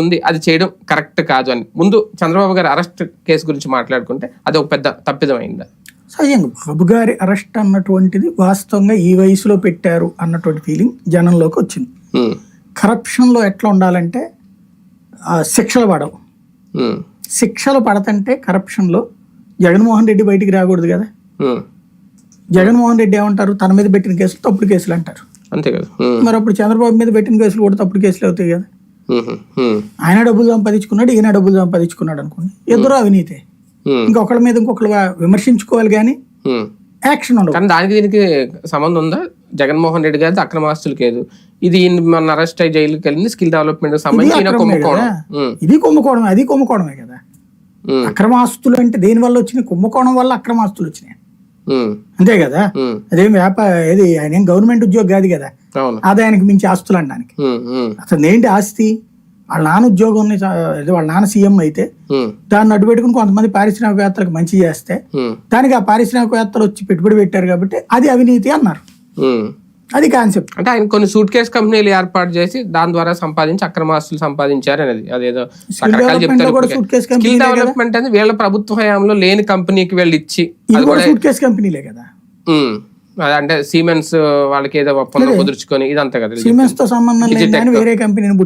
ఉంది. అది చేయడం కరెక్ట్ కాదు అని. ముందు చంద్రబాబు గారి అరెస్ట్ కేసు గురించి మాట్లాడుకుంటే అది ఒక పెద్ద తప్పిదం అయిందా సహజంగా బాబు గారి అరెస్ట్ అన్నటువంటిది వాస్తవంగా ఈ వయసులో పెట్టారు అన్నటువంటి ఫీలింగ్ జనంలోకి వచ్చింది. కరప్షన్లో ఎట్లా ఉండాలంటే శిక్షలు పడవు. శిక్షలు పడతంటే కరప్షన్లో జగన్మోహన్ రెడ్డి బయటికి రాకూడదు కదా. జగన్మోహన్ రెడ్డి ఏమంటారు? తన మీద పెట్టిన కేసులు తప్పుడు కేసులు అంటారు. అంతే కదా. మరి అప్పుడు చంద్రబాబు మీద పెట్టిన కేసులు కూడా తప్పుడు కేసులు అవుతాయి కదా. ఆయన డబ్బులు సంపాదించుకున్నాడు ఈయన డబ్బులు సంపాదించుకున్నాడు అనుకోండి. ఇద్దరు అవినీతే. ఇంకొకళ్ళ మీద ఇంకొకళ్ళు విమర్శించుకోవాలి కానీ. యాక్షన్ ఉండదు. కానీ దానికి దీనికి సంబంధం ఉందా? జగన్మోహన్ రెడ్డి గారి అక్రమాస్తులు లేదు ఇది మన అరెస్ట్ అయ్యి జైలుకి వెళ్ళింది స్కిల్ డెవలప్మెంట్ సంబంధించి కుంభకోణం. ఇది కుంభకోణం అది కుంభకోణమే కదా. అక్రమాస్తులు అంటే దేని వల్ల వచ్చినాయి? కుంభకోణం వల్ల అక్రమాస్తులు వచ్చినాయి. అంతే కదా? అదేం వ్యాపార ఏది ఆయన ఏం గవర్నమెంట్ ఉద్యోగి కాదు కదా? ఆదాయానికి మించి ఆస్తులు అనడానికి. అసలు ఏంటి ఆస్తి? వాళ్ళ నాన్న ఉద్యోగం వాళ్ళ నాన్న సీఎం అయితే దాన్ని అడ్డు పెట్టుకుని కొంతమంది పారిశ్రామికవేత్తలకు మంచి చేస్తే దానికి ఆ పారిశ్రామికవేత్తలు వచ్చి పెట్టుబడి పెట్టారు కాబట్టి అది అవినీతి అన్నారు. అది కాన్సెప్ట్. అంటే ఆయన కొన్ని సూట్ కేస్ కంపెనీలు ఏర్పాటు చేసి దాని ద్వారా సంపాదించి అక్రమాస్తులు సంపాదించారు అనేది. అదేదో రకరకాలు కేసు స్కిల్ డెవలప్మెంట్ అనేది వీళ్ళ ప్రభుత్వ హయాంలో లేని కంపెనీకి వెళ్ళి ఇచ్చి అది కూడా సూట్ కేసు కంపెనీలే కదా? అంటే సిమెంట్స్ వాళ్ళకి ఏదో ఒప్పందం కుదుర్చుకొని ఇదంతా కదా. సిమెంట్స్తో సంబంధం వేరే కంపెనీని